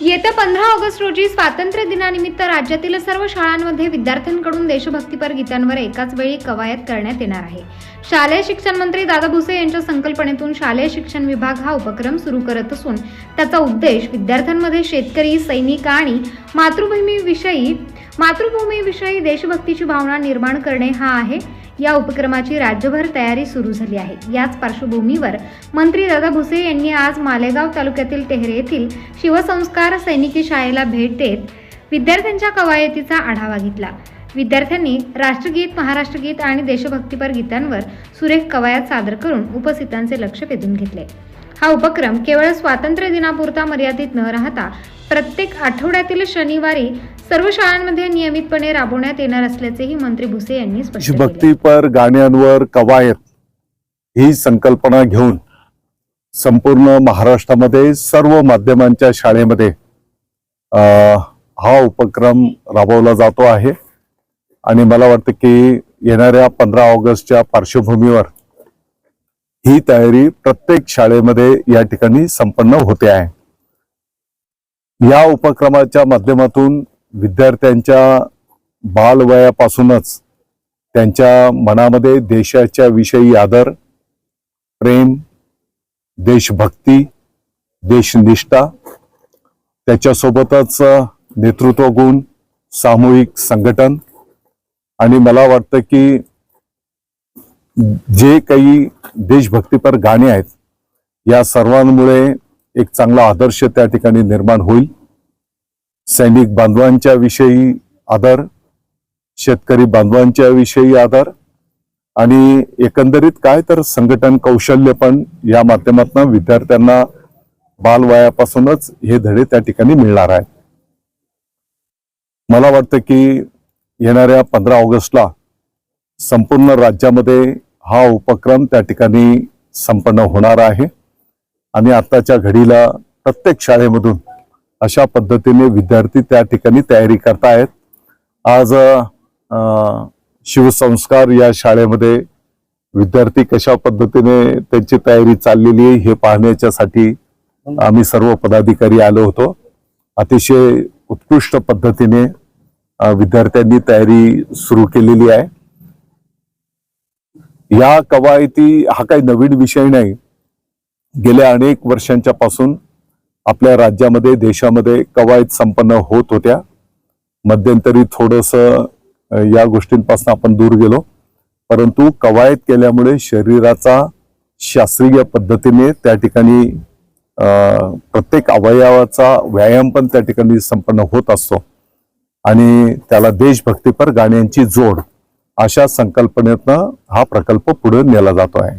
येत्या पंधरा ऑगस्ट रोजी स्वातंत्र्य दिनानिमित्त राज्यातील सर्व शाळांमध्ये विद्यार्थ्यांकडून देशभक्तीपर गीतांवर एकाच वेळी कवायत करण्यात येणार आहे. शालेय शिक्षण मंत्री दादा भुसे यांच्या संकल्पनेतून शालेय शिक्षण विभाग हा उपक्रम सुरू करत असून त्याचा उद्देश विद्यार्थ्यांमध्ये शेतकरी सैनिक आणि मातृभूमीविषयी मातृभूमीविषयी देशभक्तीची भावना निर्माण करणे हा आहे. या उपक्रमाची राज्यभर तयारी सुरू झाली आहे. याच पार्श्वभूमीवर मंत्री दादा भुसे यांनी आज मालेगाव तालुक्यातील टेहरे येथील शिवसंस्कार सैनिकी शाळेला भेट देत विद्यार्थ्यांच्या कवायतीचा आढावा घेतला. विद्यार्थ्यांनी राष्ट्रगीत महाराष्ट्रगीत आणि देशभक्तीपर गीतांवर सुरेख कवायत सादर करून उपस्थितांचे लक्ष वेधून घेतले. हा उपक्रम केवळ स्वातंत्र्य दिनापुरता मर्यादित न राहता प्रत्येक आठवड्यातील शनिवारी सर्व शाळांमध्ये नियमितपणे राबवण्यात येणार असल्याचेही मंत्री भुसे यांनी स्पष्ट भक्तीपर गाण्यांवर कवायत ही संकल्पना घेऊन संपूर्ण महाराष्ट्रामध्ये सर्व माध्यमांच्या शाळेमध्ये हा उपक्रम राबवला जातो आहे. आणि मला वाटतं की येणाऱ्या पंधरा ऑगस्टच्या पार्श्वभूमीवर ही तयारी प्रत्येक शाळेमध्ये या ठिकाणी संपन्न होते आहे. या उपक्रमाच्या माध्यमातून विद्यार्थ्यांच्या बालवयापासूनच त्यांच्या मनामध्ये देशाच्या विषयी आदर प्रेम देशभक्ती देशनिष्ठा त्याच्यासोबतच नेतृत्व गुण सामूहिक संघटन आणि मला वाटतं की जे काही देशभक्तीपर गाणी आहेत या सर्वांमुळे एक चांगला आदर्श त्या ठिकाणी निर्माण होईल. सैनिक बांधवांच्या विषयी आदर शेतकरी बांधवांच्या विषयी आदर आणि एकंदरीत काय तर संघटन कौशल्य पण या माध्यमातून विद्यार्थ्यांना बालवयापासूनच हे धडे त्या ठिकाणी मिळणार आहेत मला वाटतं की येणाऱ्या पंधरा ऑगस्टला संपूर्ण राज्यामध्ये हा उपक्रम त्या ठिकाणी संपन्न होणार आहे. आणि आताच्या घडीला प्रत्येक शाळेमधून अशा पद्धतीने विद्यार्थी त्या ठिकाणी तयारी करतायत. आज शिवसंस्कार या शाळेमध्ये विद्यार्थी कशा पद्धतीने त्यांची तयारी चाललेली आहे हे पाहण्याच्यासाठी आम्ही सर्व पदाधिकारी आलो होतो. अतिशय उत्कृष्ट पद्धतीने विद्यार्थ्यांनी तयारी सुरू केलेली आहे. या कवायती हा काही नवीन विषय नाही. गेल्या अनेक वर्षांच्या पासून आपल्या राज्यामध्ये देशामध्ये कवायत संपन्न होत होत्या. मध्यंतरी थोडंसं या गोष्टींपासून आपण दूर गेलो. परंतु कवायत केल्यामुळे शरीराचा शास्त्रीय पद्धतीने त्या ठिकाणी प्रत्येक अवयवाचा व्यायाम पण त्या ठिकाणी संपन्न होत असतो. आणि त्याला देशभक्तीपर गाण्यांची जोड अशा संकल्पनेतनं हा प्रकल्प पुढे नेला जातो आहे.